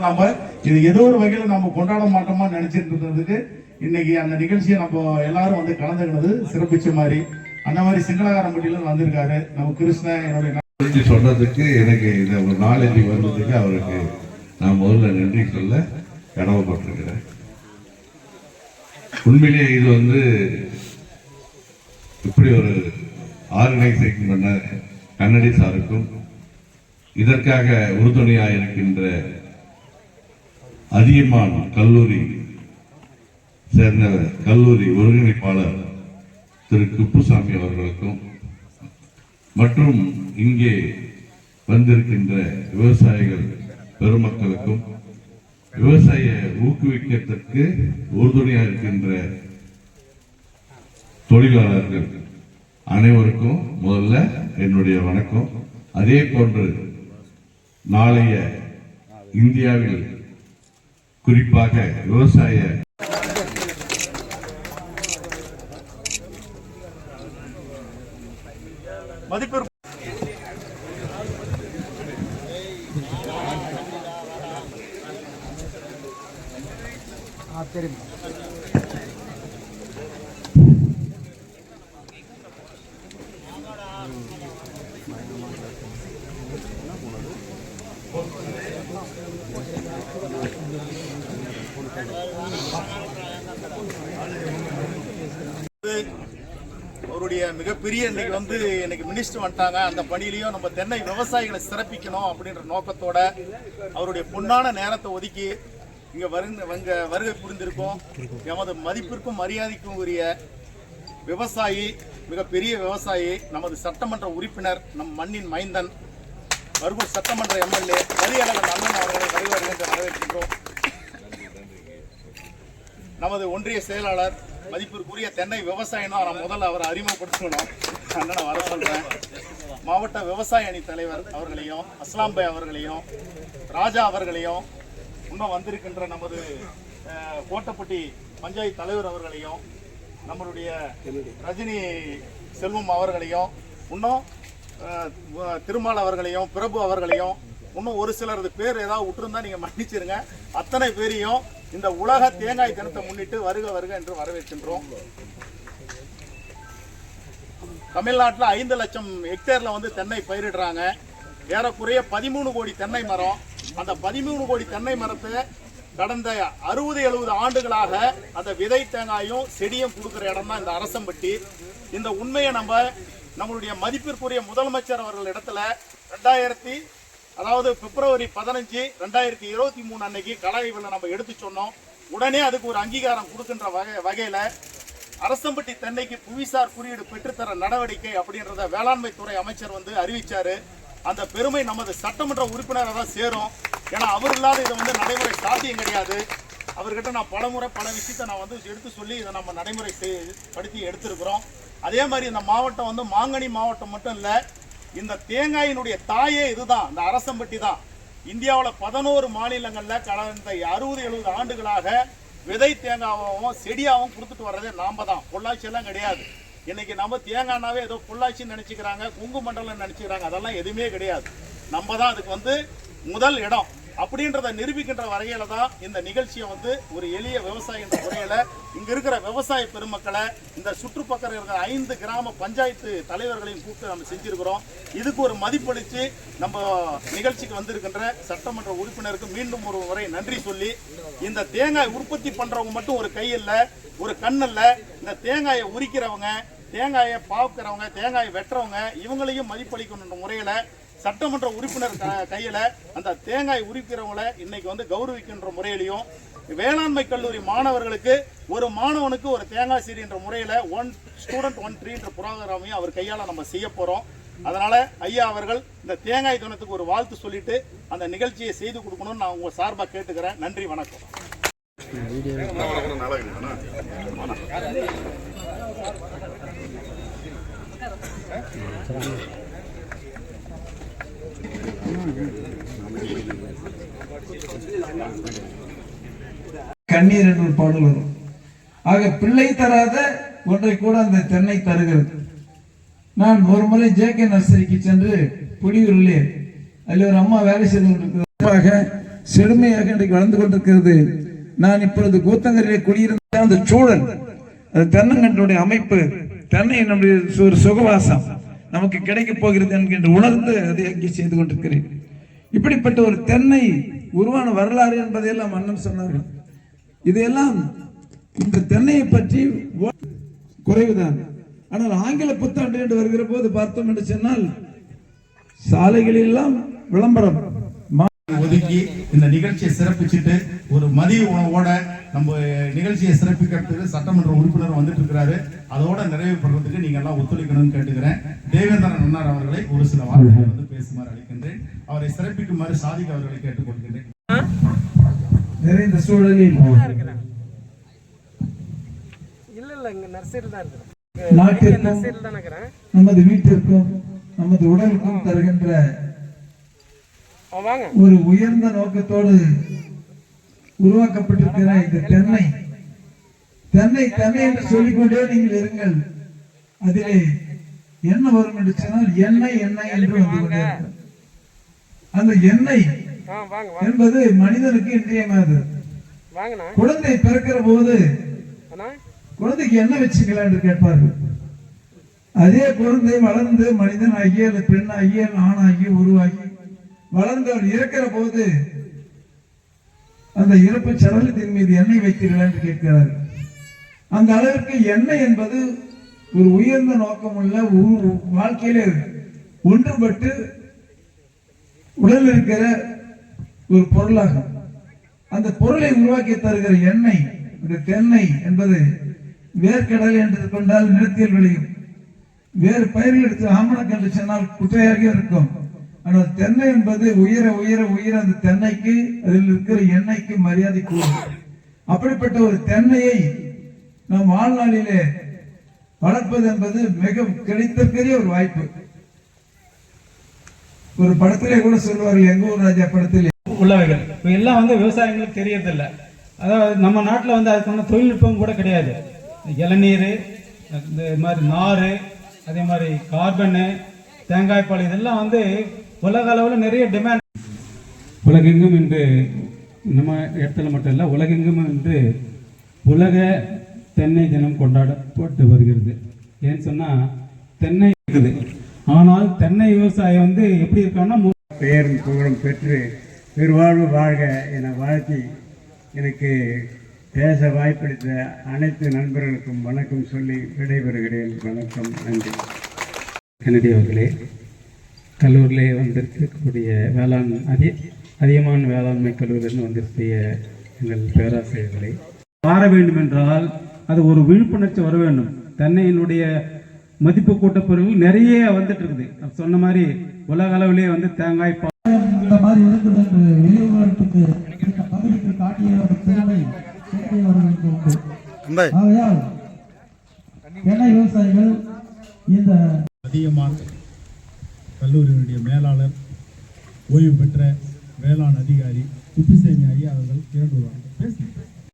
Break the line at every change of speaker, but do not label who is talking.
நாம இது ஏதோ ஒரு வகையில நம்ம கொண்டாட மாட்டோமா நினைச்சிட்டு இருந்ததுக்கு இன்னைக்கு அந்த நிகழ்ச்சியை நம்ம எல்லாரும் வந்து கலந்துக்கினது சிறப்பிச்ச மாதிரி அந்த மாதிரி சிங்களகாரம்பட்டியில வந்திருக்காரு. நம்ம கிருஷ்ணன் என்னுடைய
பற்றி சொன்னதுக்கு எனக்கு இந்த ஒரு நாலேஜ் வந்ததுக்கு அவருக்கு நான் முதல்ல நன்றி சொல்ல கடமைப்பட்டிருக்கிறேன் உண்மையிலேயே இது வந்து இப்படி ஒரு ஆர்கனைசேஷன் பண்ண கன்னடி சாருக்கும் இதற்காக உறுதுணையாக இருக்கின்ற அதியமான் கல்லூரி சேர்ந்த கல்லூரி ஒருங்கிணைப்பாளர் திரு குப்புசாமி அவர்களுக்கும் மற்றும் இங்கே வந்திருக்கின்ற விவசாயிகள் பெருமக்களுக்கும் விவசாய ஊக்குவிக்கத்திற்கு உறுதுணையாக இருக்கின்ற தொழிலாளர்கள் அனைவருக்கும் முதல்ல என்னுடைய வணக்கம். அதே போன்று நாளைய இந்தியாவில் குறிப்பாக விவசாய
மதிப்பு அவருடைய மிகப்பெரிய இன்னைக்கு வந்து இன்னைக்கு மினிஸ்டர் வந்துட்டாங்க. அந்த பணியிலையும் நம்ம தென்னை விவசாயிகளை சிறப்பிக்கணும் அப்படின்ற நோக்கத்தோட அவருடைய பொன்னான நேரத்தை ஒதுக்கி இங்கே வருங்க வங்க வருகை புரிந்திருக்கோம். எமது மதிப்பிற்கும் மரியாதைக்கும் உரிய விவசாயி மிகப்பெரிய விவசாயி நமது சட்டமன்ற உறுப்பினர் நம் மண்ணின் மைந்தன் வருகூர் சட்டமன்ற எம்எல்ஏ மரியாதை அண்ணன் அவர்களை வருவார்கள் என்று வரவேற்கின்றோம். நமது ஒன்றிய செயலாளர் மதிப்பிற்குரிய தென்னை விவசாயினா நான் முதல்ல அவரை அறிமுகப்படுத்தணும். அண்ணனை வர சொல்றேன். மாவட்ட விவசாய அணி தலைவர் அவர்களையும் அஸ்லாம் பாய் அவர்களையும் ராஜா அவர்களையும் இன்னும் வந்திருக்கின்ற நமது கோட்டப்பட்டி பஞ்சாயத்து தலைவர் அவர்களையும் நம்மளுடைய ரஜினி செல்வம் அவர்களையும் இன்னும் திருமால் அவர்களையும் பிரபு அவர்களையும் இன்னும் ஒரு சிலரது பேர் ஏதாவது விட்டுருந்தா நீங்க மன்னிச்சிருங்க. அத்தனை பேரையும் இந்த உலக தேங்காய் தினத்தை முன்னிட்டு வருக வருக என்று வரவேற்கின்றோம். தமிழ்நாட்டில் ஐந்து லட்சம் ஹெக்டேரில் வந்து தென்னை பயிரிடுறாங்க. ஏறக்குறைய பதிமூணு கோடி தென்னை மரம். அந்த பதிமூணு கோடி தென்னை மரத்தை கடந்த அறுபது எழுபது ஆண்டுகளாக அந்த விதை தேங்காயும் செடியும் கொடுக்குற இடம் தான் இந்த அரசம்பட்டி. இந்த உண்மையை நம்ம நம்மளுடைய மதிப்பிற்குரிய முதலமைச்சர் அவர்கள் இடத்துல ரெண்டாயிரத்தி அதாவது பிப்ரவரி பதினஞ்சு ரெண்டாயிரத்தி இருபத்தி மூணு அன்னைக்கு கலாய்வில் நம்ம எடுத்து சொன்னோம். உடனே அதுக்கு ஒரு அங்கீகாரம் கொடுக்கின்ற வகை வகையில் அரசம்பட்டி தென்னைக்கு புவிசார் குறியீடு பெற்றுத்தர நடவடிக்கை அப்படின்றத வேளாண்மை துறை அமைச்சர் வந்து அறிவித்தார் அந்த பெருமை நமது சட்டமன்ற உறுப்பினராக தான் சேரும். ஏன்னா அவர் இல்லாத இதை வந்து நடைமுறை சாத்தியம் கிடையாது. அவர்கிட்ட நான் பலமுறை பல விஷயத்தை நான் வந்து எடுத்து சொல்லி இதை நம்ம நடைமுறை படுத்தி எடுத்திருக்கிறோம். அதே மாதிரி இந்த மாவட்டம் வந்து மாங்கனி மாவட்டம் மட்டும் இல்லை இந்த தேங்காயினுடைய தாயே இதுதான் இந்த அரசம்பட்டி தான். இந்தியாவில் பதினோரு மாநிலங்களில் கடந்த அறுபது எழுபது ஆண்டுகளாக விதை தேங்காவும் செடியாகவும் கொடுத்துட்டு வர்றதே நாம் தான். பொள்ளாச்சியெல்லாம் கிடையாது. இன்னைக்கு நம்ம தேங்காய்னாவே ஏதோ பொள்ளாச்சின்னு நினச்சிக்கிறாங்க குங்கு மண்டலம் அதெல்லாம் எதுவுமே கிடையாது. நம்ம தான் அதுக்கு வந்து முதல் இடம். அப்படின்றத நிரூபிக்கின்ற வரையில தான் இந்த நிகழ்ச்சியை வந்து ஒரு எளிய விவசாயி என்ற முறையில இங்க இருக்கிற விவசாய பெருமக்களை இந்த சுற்றுப்பக்கம் இருக்கிற ஐந்து கிராம பஞ்சாயத்து தலைவர்களையும் கூப்பிட்டு நம்ம செஞ்சிருக்கிறோம். இதுக்கு ஒரு மதிப்பளித்து நம்ம நிகழ்ச்சிக்கு வந்திருக்கின்ற சட்டமன்ற உறுப்பினருக்கு மீண்டும் ஒரு முறை நன்றி சொல்லி இந்த தேங்காய் உற்பத்தி பண்றவங்க மட்டும் ஒரு கை இல்ல ஒரு கண் இல்ல இந்த தேங்காயை உரிக்கிறவங்க தேங்காயை பாவுக்கிறவங்க தேங்காயை வெட்டுறவங்க இவங்களையும் மதிப்பளிக்கணுன்ற முறையில சட்டமன்ற உறுப்பினர் க- கையில அந்த தேங்காய் உரிக்கிறவங்களை இன்னைக்கு வந்து கௌரவிக்கின்ற முறையிலையும் வேளாண்மை கல்லூரி மாணவர்களுக்கு ஒரு மாணவனுக்கு ஒரு தேங்காய் சீரி என்ற முறையில ஒன் ஸ்டூடெண்ட் ஒன் ட்ரீன்ற புரோகிராமையும் அவர் கையால நம்ம செய்ய போறோம். அதனால ஐயா அவர்கள் இந்த தேங்காய் தினத்துக்கு ஒரு வாழ்த்து சொல்லிட்டு அந்த நிகழ்ச்சியை செய்து கொடுக்கணும்னு நான் உங்க சார்பாக கேட்டுக்கிறேன். நன்றி வணக்கம்.
கண்ணீர் என்று ஒரு பாடல் வரும். ஆக பிள்ளை தராத ஒன்றை கூட அந்த தென்னை தருகிறது. நான் ஒரு முறை ஜே கே நர்சரிக்கு சென்று புலியூரிலே அதில் ஒரு அம்மா வேலை செய்து கொண்டிருக்கிறதாக செழுமையாக இன்றைக்கு வளர்ந்து கொண்டிருக்கிறது. நான் இப்பொழுது கூத்தங்கரிலே குடியிருந்த அந்த சூழல் அது தென்னங்கன்றுடைய அமைப்பு தென்னை நம்முடைய ஒரு சுகவாசம் நமக்கு கிடைக்கப் போகிறது என்கின்ற உணர்ந்து அதை அங்கே செய்து கொண்டிருக்கிறேன். இப்படிப்பட்ட ஒரு தென்னை உருவான வரலாறு என்பதையெல்லாம் அண்ணன் சொன்னார்கள். இதையெல்லாம் இந்த தென்னையை பற்றி குறைவுதான். ஆனால் ஆங்கில புத்தாண்டு என்று வருகிற போது பார்த்தோம் என்று சொன்னால் சாலைகளில் எல்லாம் விளம்பரம்
ஒதுக்கி இந்த நிகழ்ச்சியை சிறப்பிச்சுட்டு ஒரு மதிய உணவோட நம்ம நிகழ்ச்சியை சிறப்பிக்கிறதுக்கு சட்டமன்ற உறுப்பினர் வந்துட்டு இருக்கிறாரு. அதோட நிறைவு பண்றதுக்கு நீங்க எல்லாம் ஒத்துழைக்கணும்னு கேட்டுக்கிறேன். தேவேந்திரன் அண்ணார் அவர்களை ஒரு சில வார்த்தைகள் வந்து பேசுமாறு அளிக்கின்றேன் அவரை சிறப்பிக்குமாறு சாதிக் அவர்களை கேட்டுக்கொள்கின்றேன்.
நிறைந்த சூழலில்
இல்ல இல்ல இங்க நர்சரி தான் இருக்கிறேன்
நாட்டிற்கும் நமது வீட்டிற்கும் நமது உடலுக்கும் தருகின்ற ஒரு உயர்ந்த நோக்கத்தோடு உருவாக்கப்பட்டிருக்கிற இந்த தென்னை. தென்னை தென்னை என்று சொல்லிக்கொண்டே நீங்கள் இருங்கள். அதிலே என்ன வரும் என்று சொன்னால் எண்ணெய் எண்ணெய் என்று வந்து கொண்டே. அந்த எண்ணெய் என்பது மனிதனுக்கு
வாங்கண்ணா.
குழந்தை பிறக்கிற போது குழந்தைக்கு என்ன வச்சுக்கலாம் என்று கேட்பார்கள். அதே குழந்தை வளர்ந்து மனிதன் ஆகிய அல்லது பெண் ஆகிய ஆணாகி உருவாகி வளர்ந்து அவர் இறக்கிற போது அந்த இறப்பு சடலத்தின் மீது எண்ணெய் வைத்தீர்கள் என்று கேட்கிறார். அந்த அளவிற்கு எண்ணெய் என்பது ஒரு உயர்ந்த நோக்கமுள்ள உ- வாழ்க்கையில ஒன்றுபட்டு உடலில் இருக்கிற ஒரு பொருளாகும் அந்த பொருளை உருவாக்கி தருகிற எண்ணெய் இந்த தென்னை என்பது வேர்க்கடலை என்று கொண்டால் நிலத்தில் விளையும். வேறு பயிர்கள் எடுத்து ஆமணக்கு என்று சொன்னால் குட்டையாக இருக்கும். ஆனால் தென்னை என்பது உயர உயர உயர அந்த தென்னைக்கு அதில் இருக்கிற எண்ணெய்க்கு மரியாதை கூடும். அப்படிப்பட்ட ஒரு தென்னையை நம் வாழ்நாளிலே வளர்ப்பது என்பது மிக கிடைத்தற்கரிய ஒரு வாய்ப்பு. ஒரு படத்திலே கூட சொல்வார்கள் எங்க ஊர் ராஜா படத்திலே
உள்ளவைகள். இப்போ எல்லாம் வந்து விவசாயிகளுக்கு தெரியறதில்ல. அதாவது நம்ம நாட்டில் வந்து அதுக்கான தொழில்நுட்பம் கூட கிடையாது. இளநீர் இந்த மாதிரி நார் அதே மாதிரி கார்பனு தேங்காய் பால் இதெல்லாம் வந்து உலக அளவில் நிறைய டிமாண்ட் உலகெங்கும் இன்று நம்ம இடத்துல மட்டும் இல்லை உலகெங்கும் இன்று உலக தென்னை தினம் கொண்டாடப்பட்டு வருகிறது. ஏன்னு சொன்னால் தென்னை இருக்குது. ஆனால் தென்னை விவசாயம் வந்து எப்படி இருக்கான்னா
பெயரும் புகழும் பெற்று பெருவாழ்வு வாழ்க என வாழ்த்தி எனக்கு பேச வாய்ப்பளித்த அனைத்து நண்பர்களுக்கும் வணக்கம் சொல்லி விடைபெறுகிறேன். வணக்கம் நன்றி.
கன்னடி அவர்களே கல்லூரிலே வந்திருக்கக்கூடிய வேளாண் அதிக அதிகமான வேளாண்மை கல்லூரியிலிருந்து வந்திருக்கிய எங்கள் பேராசிரியர்களே மாற வேண்டும் என்றால் அது ஒரு விழிப்புணர்ச்சி வர வேண்டும். தென்னையினுடைய மதிப்பு கூட்டப் பொருட்கள் நிறைய வந்துட்டு இருக்குது. சொன்ன மாதிரி உலக அளவிலே வந்து தேங்காய்
மாதிரி இருக்குது என்று வெளியுறவுக்கு இந்த பகுதிக்கு காட்டிய ஒரு திறமை சேர்க்கை அவர்களுக்கு உண்டு. ஆகையால் தென்னை விவசாயிகள் இந்த
அதிகமான் கல்லூரியினுடைய மேலாளர் ஓய்வு பெற்ற வேளாண் அதிகாரி குப்பிசேமி ஐயா அவர்கள் இரண்டு பேசுங்க.